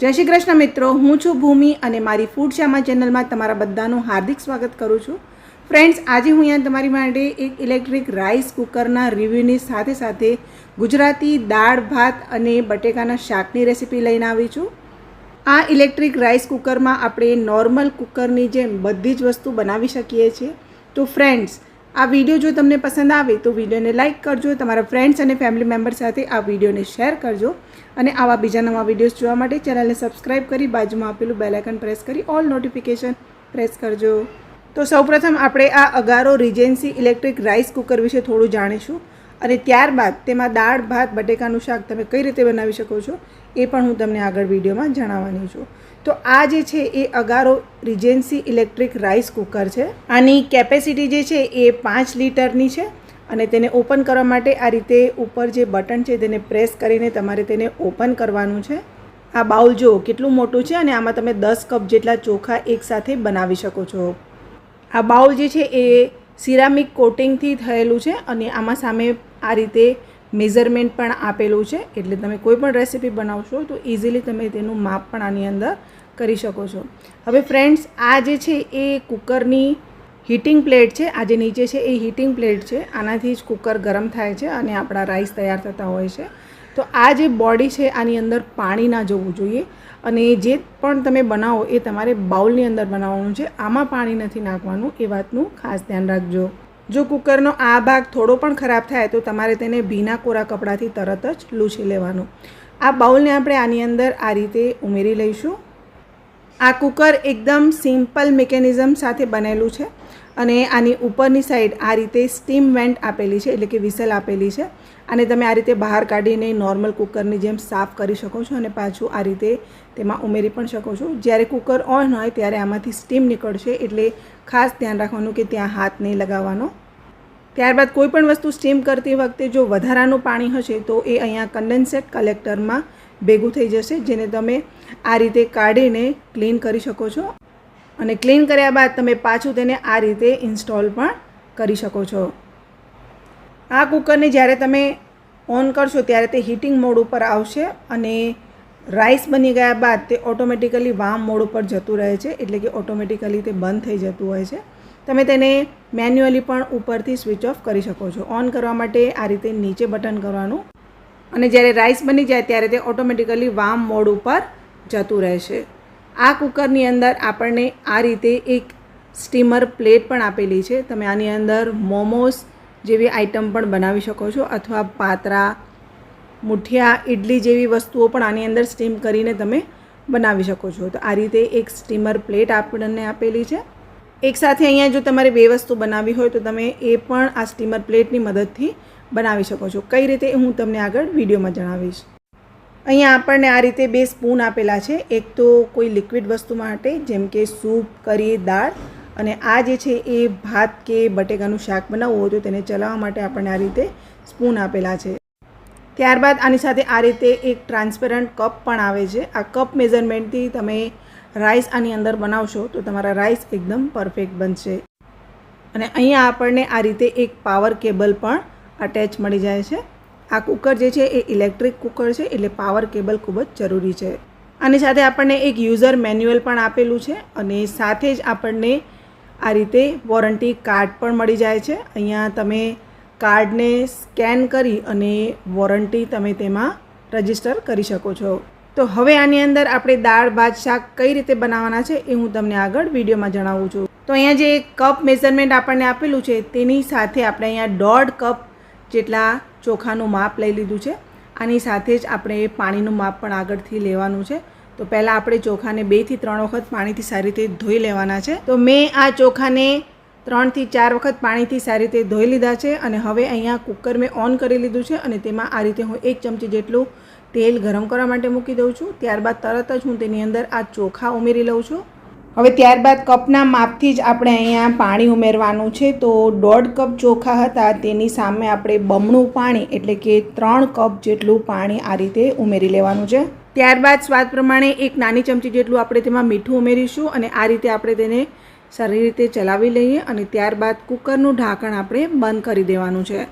જય શ્રી કૃષ્ણ મિત્રો, હું છું ભૂમિ અને મારી ફૂડ શ્યામા ચેનલમાં તમારા બધાનું હાર્દિક સ્વાગત કરું છું. ફ્રેન્ડ્સ આજે હું અહીંયા તમારી માટે એક ઇલેક્ટ્રિક રાઈસ કુકરના રિવ્યૂની સાથે સાથે ગુજરાતી દાળ, ભાત અને બટેકાના શાકની રેસીપી લઈને આવી છું. આ ઇલેક્ટ્રિક રાઈસ કુકરમાં આપણે નોર્મલ કુકરની જેમ બધી જ વસ્તુ બનાવી શકીએ છીએ. તો ફ્રેન્ડ્સ આ વીડિયો જો તમને પસંદ આવે તો વિડીયોને લાઇક કરજો, તમારા ફ્રેન્ડ્સ અને ફેમિલી મેમ્બર સાથે આ વિડીયોને શેર કરજો અને આવા બીજા નવા વિડીયોઝ જોવા માટે ચેનલને સબસ્ક્રાઇબ કરી બાજુમાં આપેલું બેલાઇકન પ્રેસ કરી ઓલ નોટિફિકેશન પ્રેસ કરજો. તો સૌપ્રથમ આપણે આ Agaro Regency electric rice cooker વિશે થોડું જાણીશું. અને ત્યારબાદ તેમાં દાળ, ભાત, બટેકાનું શાક તમે કઈ રીતે બનાવી શકો છો એ પણ હું તમને આગળ વિડીયોમાં જણાવવાની છું. તો આ જે છે એ Agaro Regency electric rice cooker છે. આની કેપેસિટી જે છે એ પાંચ લીટરની છે અને તેને ઓપન કરવા માટે આ રીતે ઉપર જે બટન છે તેને પ્રેસ કરીને તમારે તેને ઓપન કરવાનું છે. આ બાઉલ જો કેટલું મોટું છે અને આમાં તમે દસ કપ જેટલા ચોખા એકસાથે બનાવી શકો છો. આ બાઉલ જે છે એ સિરામિક કોટિંગથી થયેલું છે અને આમાં સામે આ રીતે મેઝરમેન્ટ પણ આપેલું છે. એટલે તમે કોઈ પણ રેસીપી બનાવશો તો ઇઝીલી તમે તેનું માપ પણ આની અંદર કરી શકો છો. હવે ફ્રેન્ડ્સ આ જે છે એ કુકરની હીટિંગ પ્લેટ છે. આ જે નીચે છે એ હીટિંગ પ્લેટ છે. આનાથી જ કુકર ગરમ થાય છે અને આપણા રાઈસ તૈયાર થતા હોય છે. તો આ જે બોડી છે, આની અંદર પાણી ના જવું જોઈએ અને જે પણ તમે બનાવો એ તમારે બાઉલની અંદર બનાવવાનું છે. આમાં પાણી નથી નાખવાનું, એ વાતનું ખાસ ધ્યાન રાખજો. જો કુકરનો આ ભાગ થોડો પણ ખરાબ થાય તો તમારે તેને ભીના કોરા કપડાથી તરત જ લૂછી લેવાનું. આ બાઉલને આપણે આની અંદર આ રીતે ઉમેરી લઈશું. આ કુકર એકદમ સિમ્પલ મિકેનિઝમ સાથે બનેલું છે અને આની ઉપરની સાઈડ આ રીતે સ્ટીમ વેન્ટ આપેલી છે, એટલે કે વિસલ આપેલી છે. અને તમે આ રીતે બહાર કાઢીને નોર્મલ કુકરની જેમ સાફ કરી શકો છો અને પાછું આ રીતે તેમાં ઉમેરી પણ શકો છો. જ્યારે કુકર ઓન હોય ત્યારે આમાંથી સ્ટીમ નીકળશે એટલે ખાસ ધ્યાન રાખવાનું કે ત્યાં હાથ નહીં લગાવવાનો. ત્યારબાદ કોઈ પણ વસ્તુ સ્ટીમ કરતી વખતે જો વધારાનું પાણી હશે તો એ અહીંયા કન્ડેન્સેટ કલેક્ટરમાં ભેગું થઈ જશે, જેને તમે આ રીતે કાઢીને ક્લીન કરી શકો છો. અને ક્લીન કર્યા બાદ તમે પાછું તેને આ રીતે ઇન્સ્ટોલ પણ કરી શકો છો. આ કુકરને જ્યારે તમે ઓન કરશો ત્યારે તે હીટિંગ મોડ ઉપર આવશે અને રાઈસ બની ગયા બાદ તે ઓટોમેટિકલી વામ મોડ ઉપર જતું રહે છે. એટલે કે ઓટોમેટિકલી તે બંધ થઈ જતું હોય છે. તમે તેને મેન્યુઅલી પણ ઉપરથી સ્વિચ ઓફ કરી શકો છો. ઓન કરવા માટે આ રીતે નીચે બટન કરવાનું. અને જ્યારે રાઈસ બની જાય ત્યારે તે ઓટોમેટિકલી વામ મોડ ઉપર જતું રહેશે આ કુકરની અંદર આપણને આ રીતે એક સ્ટીમર પ્લેટ પણ આપેલી છે. તમે આની અંદર મોમોસ જેવી આઇટમ પણ બનાવી શકો છો અથવા પાતરા, મુઠિયા ઇડલી જેવી વસ્તુઓ પણ આની અંદર સ્ટીમ કરીને તમે બનાવી શકો છો. તો આ રીતે એક સ્ટીમર પ્લેટ આપણને આપેલી છે. એકસાથે અહીંયા જો તમારે બે વસ્તુ બનાવવી હોય તો તમે એ પણ આ સ્ટીમર પ્લેટની મદદથી બનાવી શકો છો. કઈ રીતે હું તમને આગળ વિડીયોમાં જણાવીશ. અહીંયા આપણને આ રીતે બે સ્પૂન આપેલા છે. એક તો કોઈ લિક્વિડ વસ્તુ માટે જેમ કે સૂપ કરી દાળ અને આ જે છે એ ભાત કે બટેકાનું શાક બનાવવું હોય તો તેને ચલાવવા માટે આપણને આ રીતે સ્પૂન આપેલા છે. ત્યારબાદ આની સાથે આ રીતે એક ટ્રાન્સપેરન્ટ કપ પણ આવે છે. આ કપ મેઝરમેન્ટથી તમે રાઈસ આની અંદર બનાવશો તો તમારા રાઈસ એકદમ પરફેક્ટ બનશે. અને અહીંયા આપણને આ રીતે એક પાવર કેબલ પણ અટેચ મળી જાય છે. આ કુકર જે છે એ ઇલેક્ટ્રિક કુકર છે એટલે પાવર કેબલ ખૂબ જ જરૂરી છે. આની સાથે આપણને એક યુઝર મેન્યુઅલ પણ આપેલું છે અને સાથે જ આપણને આ રીતે વોરંટી કાર્ડ પણ મળી જાય છે. અહીંયા તમે કાર્ડને સ્કેન કરી અને વોરંટી તમે તેમાં રજિસ્ટર કરી શકો છો. તો હવે આની અંદર આપણે દાળ, ભાત, શાક કઈ રીતે બનાવવાના છે એ હું તમને આગળ વિડીયોમાં જણાવું છું. તો અહીંયા જે કપ મેઝરમેન્ટ આપણને આપેલું છે તેની સાથે આપણે અહીંયા દોઢ કપ જેટલા ચોખાનું માપ લઈ લીધું છે. આની સાથે જ આપણે પાણીનું માપ પણ આગળથી લેવાનું છે. તો પહેલાં આપણે ચોખાને બેથી ત્રણ વખત પાણીથી સારી રીતે ધોઈ લેવાના છે. તો મેં આ ચોખાને ત્રણથી ચાર વખત પાણીથી સારી રીતે ધોઈ લીધા છે અને હવે અહીંયા કુકર મેં ઓન કરી લીધું છે અને તેમાં આ રીતે હું એક ચમચી જેટલું તેલ ગરમ કરવા માટે મૂકી દઉં છું. ત્યારબાદ તરત જ હું તેની અંદર આ ચોખા ઉમેરી લઉં છું. હવે ત્યારબાદ કપના માપથી જ આપણે અહીંયા પાણી ઉમેરવાનું છે. તો દોઢ કપ ચોખા હતા, તેની સામે આપણે બમણું પાણી એટલે કે ત્રણ કપ જેટલું પાણી આ રીતે ઉમેરી લેવાનું છે. ત્યારબાદ સ્વાદ પ્રમાણે એક નાની ચમચી જેટલું આપણે તેમાં મીઠું ઉમેરીશું અને આ રીતે આપણે તેને સારી રીતે ચલાવી લઈએ અને ત્યારબાદ કુકરનું ઢાંકણ આપણે બંધ કરી દેવાનું છે.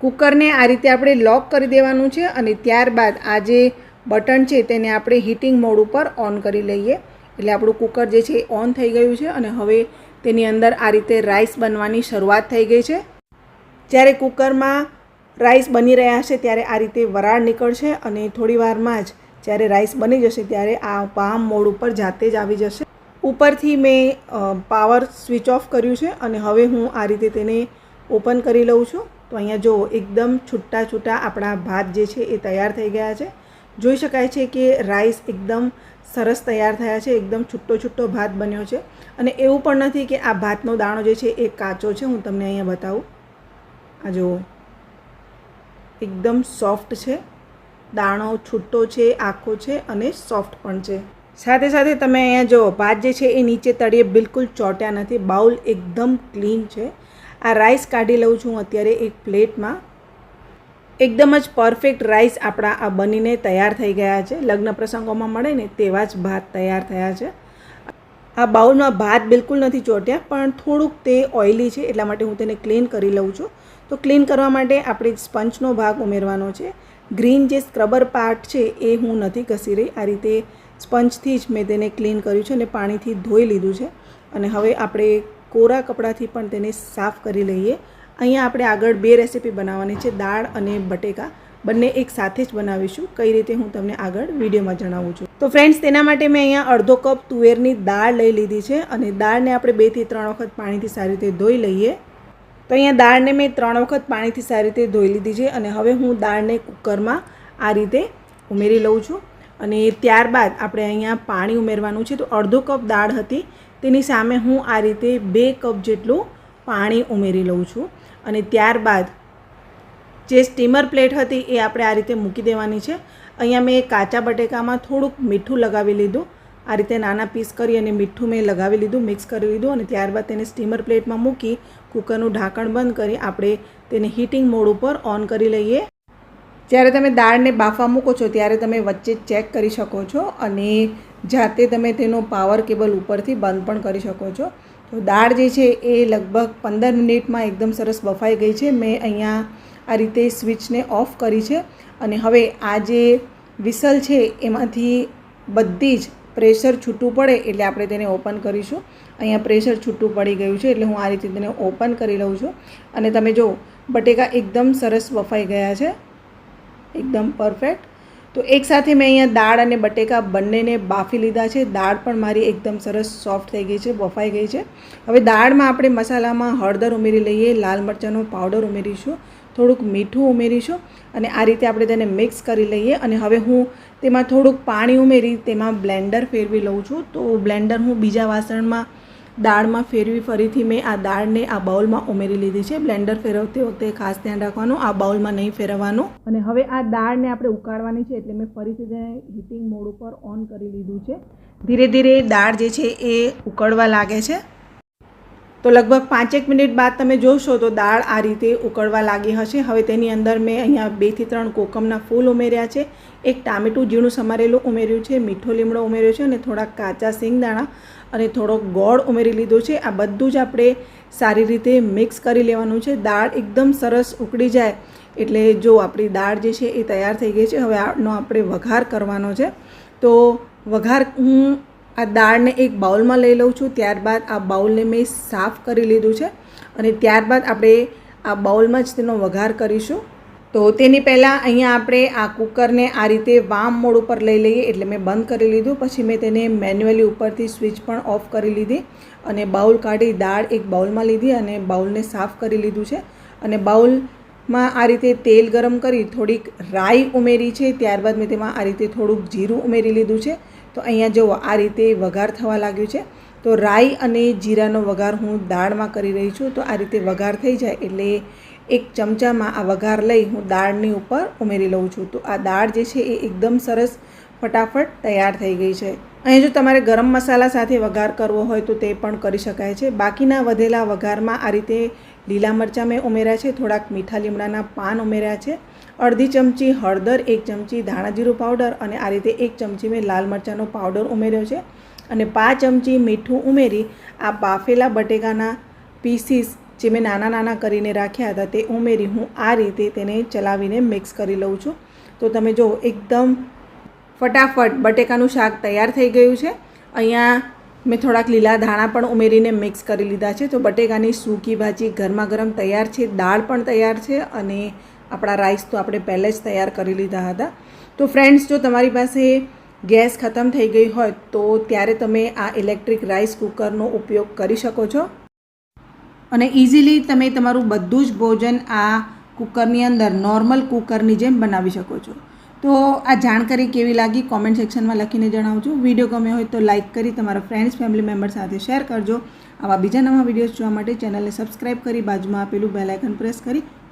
કુકરને આ રીતે આપણે લોક કરી દેવાનું છે અને ત્યારબાદ આ જે બટન છે તેને આપણે હીટિંગ મોડ ઉપર ઓન કરી લઈએ. એટલે આપણું કુકર જે છે ઓન થઈ ગયું છે અને હવે તેની અંદર આ રીતે રાઈસ બનવાની શરૂઆત થઈ ગઈ છે. જ્યારે કુકરમાં રાઈસ બની રહ્યા છે ત્યારે આ રીતે વરાળ નીકળશે અને થોડી વારમાં જ જ્યારે રાઈસ બની જશે ત્યારે આ પામ મોડ ઉપર જાતે જ આવી જશે. ઉપરથી મેં પાવર સ્વિચ ઓફ કર્યું છે અને હવે હું આ રીતે તેને ઓપન કરી લઉં છું. તો અહીંયા જો એકદમ છૂટા છૂટા આપણા ભાત જે છે એ તૈયાર થઈ ગયા છે. જોઈ શકાય છે કે રાઈસ એકદમ સરસ તૈયાર થયા છે, એકદમ છૂટો છૂટો ભાત બન્યો છે. અને એવું પણ નથી કે આ ભાતનો દાણો જે છે એ કાચો છે, હું તમને અહીંયા બતાવું. આ જુઓ. એકદમ સોફ્ટ છે. દાણો છૂટો છે, આખો છે અને સોફ્ટ પણ છે. સાથે સાથે તમે અહીંયા જુઓ, ભાત જે છે એ નીચે તળીએ બિલકુલ ચોટ્યા નથી, બાઉલ એકદમ ક્લીન છે. આ રાઈસ કાઢી લઉં છું અત્યારે એક પ્લેટમાં એકદમ જ પરફેક્ટ રાઈસ આપણા આ બનીને તૈયાર થઈ ગયા છે. લગ્ન પ્રસંગોમાં મળે ને તેવા જ ભાત તૈયાર થયા છે. આ બાઉલમાં ભાત બિલકુલ નથી ચોટ્યા, પણ થોડુંક તે ઓઇલી છે, એટલા માટે હું તેને ક્લીન કરી લઉં છું. તો ક્લીન કરવા માટે આપણે સ્પંચનો ભાગ ઉમેરવાનો છે. ગ્રીન જે સ્ક્રબર પાર્ટ છે એ હું નથી ઘસી રહી. આ રીતે સ્પંજથી જ મેં તેને ક્લીન કર્યું છે અને પાણીથી ધોઈ લીધું છે. અને હવે આપણે કોરા કપડાથી પણ તેને સાફ કરી લઈએ. અહીંયા આપણે આગળ બે રેસીપી બનાવવાની છે, દાળ અને બટેકા. બંને એક સાથે જ બનાવીશું. કઈ રીતે હું તમને આગળ વિડીયોમાં જણાવું છું. તો ફ્રેન્ડ્સ, તેના માટે મેં અહીંયા અડધો કપ તુવેરની દાળ લઈ લીધી છે અને દાળને આપણે બેથી ત્રણ વખત પાણીથી સારી રીતે ધોઈ લઈએ. તો અહીંયા દાળને મેં ત્રણ વખત પાણીથી સારી રીતે ધોઈ લીધી છે અને હવે હું દાળને કુકરમાં આ રીતે ઉમેરી લઉં છું. અને ત્યારબાદ આપણે અહીંયા પાણી ઉમેરવાનું છે. તો અડધો કપ દાળ હતી. તેની સામે હું આ રીતે બે કપ જેટલું પાણી ઉમેરી લઉં છું. અને ત્યારબાદ જે સ્ટીમર પ્લેટ હતી એ આપણે આ રીતે મૂકી દેવાની છે. અહીંયા મેં કાચા બટેકામાં થોડુંક મીઠું લગાવી લીધું. આ રીતે નાના પીસ કરી અને મીઠું મેં લગાવી લીધું મિક્સ કરી લીધું અને ત્યારબાદ તેને સ્ટીમર પ્લેટમાં મૂકી કુકરનું ઢાંકણ બંધ કરી આપણે તેને હીટિંગ મોડ ઉપર ઓન કરી લઈએ. જ્યારે તમે દાળને બાફા મૂકો છો ત્યારે તમે વચ્ચે ચેક કરી શકો છો અને જાતે તમે તેનો પાવર કેબલ ઉપરથી બંધ પણ કરી શકો છો. તો દાળ જે છે એ લગભગ પંદર મિનિટમાં એકદમ સરસ બફાઈ ગઈ છે. મેં અહીંયા આ રીતે સ્વિચને ઓફ કરી છે અને હવે આ જે વિસલ છે એમાંથી બધી જ પ્રેશર છૂટું પડે એટલે આપણે તેને ઓપન કરીશું. અહીંયા પ્રેશર છૂટું પડી ગયું છે એટલે હું આ રીતે તેને ઓપન કરી લઉં છું. અને તમે જો, બટેકા એકદમ સરસ બફાઈ ગયા છે. એકદમ પરફેક્ટ. તો એકસાથે મેં અહીંયા દાળ અને બટેકા બંનેને બાફી લીધા છે. દાળ પણ મારી એકદમ સરસ સોફ્ટ થઈ ગઈ છે બફાઈ ગઈ છે. હવે દાળમાં આપણે મસાલામાં હળદર ઉમેરી લઈએ, લાલ મરચાંનો પાવડર ઉમેરીશું. થોડુંક મીઠું ઉમેરીશું અને આ રીતે આપણે તેને મિક્સ કરી લઈએ અને હવે હું તેમાં થોડુંક પાણી ઉમેરી તેમાં બ્લેન્ડર ફેરવી લઉં છું. તો બ્લેન્ડર હું બીજા વાસણમાં, દાળમાં ફેરવી ફરીથી મેં આ દાળને આ બાઉલમાં ઉમેરી લીધી છે. બ્લેન્ડર ફેરવતી વખતે ખાસ ધ્યાન રાખવાનું, આ બાઉલમાં નહીં ફેરવવાનું. અને હવે આ દાળને આપણે ઉકાળવાની છે એટલે મેં ફરીથી તેને હીટિંગ મોડ ઉપર ઓન કરી લીધું છે. ધીરે ધીરે દાળ જે છે એ ઉકળવા લાગે છે. તો લગભગ પાંચેક મિનિટ બાદ તમે જોશો તો દાળ આ રીતે ઉકળવા લાગી હશે. હવે તેની અંદર મેં અહીંયા બેથી ત્રણ કોકમના ફૂલ ઉમેર્યા છે. એક ટામેટું ઝીણું સમારેલું ઉમેર્યું છે, મીઠો લીમડો ઉમેર્યો છે અને થોડા કાચા સિંગદાણા અને થોડોક ગોળ ઉમેરી લીધો છે. આ બધું જ આપણે સારી રીતે મિક્સ કરી લેવાનું છે. દાળ એકદમ સરસ ઉકળી જાય એટલે જો આપણી દાળ જે છે એ તૈયાર થઈ ગઈ છે. હવે આનો આપણે વઘાર કરવાનો છે. તો વઘાર હું આ દાળને એક બાઉલમાં લઈ લઉં છું. ત્યારબાદ આ બાઉલને મેં સાફ કરી લીધું છે. અને ત્યારબાદ આપણે આ બાઉલમાં જ તેનો વઘાર કરીશું. તો તેની પહેલાં અહીંયા આપણે આ કુકરને આ રીતે વામ મોડ ઉપર લઈ લઈએ એટલે મેં બંધ કરી લીધું. પછી મેં તેને મેન્યુઅલી ઉપરથી સ્વિચ પણ ઓફ કરી લીધી અને બાઉલ કાઢી દાળ એક બાઉલમાં લીધી અને બાઉલને સાફ કરી લીધું છે. અને બાઉલમાં આ રીતે તેલ ગરમ કરી થોડીક રાઈ ઉમેરી છે. ત્યારબાદ મેં તેમાં આ રીતે થોડુંક જીરું ઉમેરી લીધું છે. તો અહીંયા જુઓ આ રીતે વઘાર થવા લાગ્યું છે, તો રાઈ અને જીરાનો વઘાર હું દાળમાં કરી રહી છું, તો આ રીતે વઘાર થઈ જાય એટલે એક ચમચામાં આ વઘાર લઈ હું દાળની ઉપર ઉમેરી લઉં છું. તો આ દાળ જે છે એ એકદમ સરસ ફટાફટ તૈયાર થઈ ગઈ છે. અહીં જો તમારે ગરમ મસાલા સાથે વઘાર કરવો હોય તો તે પણ કરી શકાય છે. બાકીના વધેલા વઘારમાં આ રીતે લીલા મરચાં મેં ઉમેર્યા છે, થોડાક મીઠા લીમડાના પાન ઉમેર્યા છે અડધી ચમચી હળદર, એક ચમચી ધાણા જીરું પાવડર અને આ રીતે એક ચમચી મેં લાલ મરચાંનો પાવડર ઉમેર્યો છે. અને પાંચ ચમચી મીઠું ઉમેરી આ બાફેલા બટેકાના પીસીસ જે મેં નાના નાના કરીને રાખ્યા હતા તે ઉમેરી હું આ રીતે તેને ચલાવીને મિક્સ કરી લઉં છું. તો તમે જો એકદમ ફટાફટ બટેકાનું શાક તૈયાર થઈ ગયું છે. અહીંયા મેં થોડાક લીલા ધાણા પણ ઉમેરીને મિક્સ કરી લીધા છે. તો બટેકાની સૂકી ભાજી ગરમા ગરમ તૈયાર છે, દાળ પણ તૈયાર છે અને આપણા રાઈસ તો આપણે પહેલે જ તૈયાર કરી લીધા હતા. તો ફ્રેન્ડ્સ જો તમારી પાસે ગેસ ખતમ થઈ ગઈ હોય, તો ત્યારે તમે આ ઇલેક્ટ્રિક રાઈસ કુકરનો ઉપયોગ કરી શકો છો. અને ઇઝીલી તમે તમારું બધું જ ભોજન આ કુકરની અંદર નોર્મલ કુકરની જેમ બનાવી શકો છો. તો આ જાણકારી કેવી લાગી કોમેન્ટ સેક્શનમાં લખીને જણાવજો. વીડિયો ગમ્યો હોય તો લાઇક કરી તમારા ફ્રેન્ડ્સ ફેમિલી મેમ્બર સાથે શેર કરજો. આવા બીજા નવા વિડીયોઝ જોવા માટે ચેનલને સબસ્ક્રાઇબ કરી બાજુમાં આપેલું બેલાઇકન પ્રેસ કરી